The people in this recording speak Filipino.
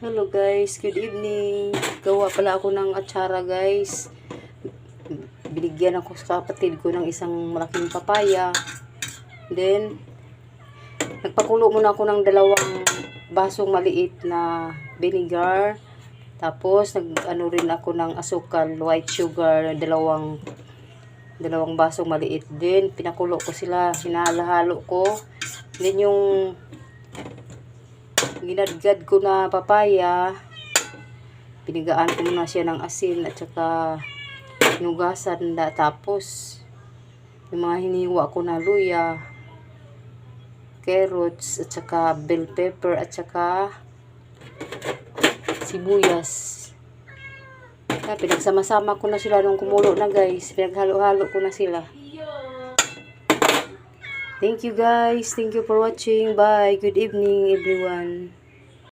Hello guys, good evening. Gawa pala ako ng atsara guys. Binigyan ako sa kapatid ko ng isang malaking papaya. Then, nagpakulo muna ako ng dalawang basong maliit na vinegar. Tapos, nag-ano rin ako ng asukal, white sugar, dalawang dalawang basong maliit din. Pinakulo ko sila, sinalahalo ko. Then, yung ginadgad ko na papaya, pinigaan ko muna siya ng asin at saka hinugasan na tapos yung mga hiniwa ko na luya, carrots at saka bell pepper at saka sibuyas. Kaya pinagsama-sama ko na sila nung kumulo na guys. Pinaghalo-halo ko na sila. Thank you guys. Thank you for watching. Bye. Good evening everyone.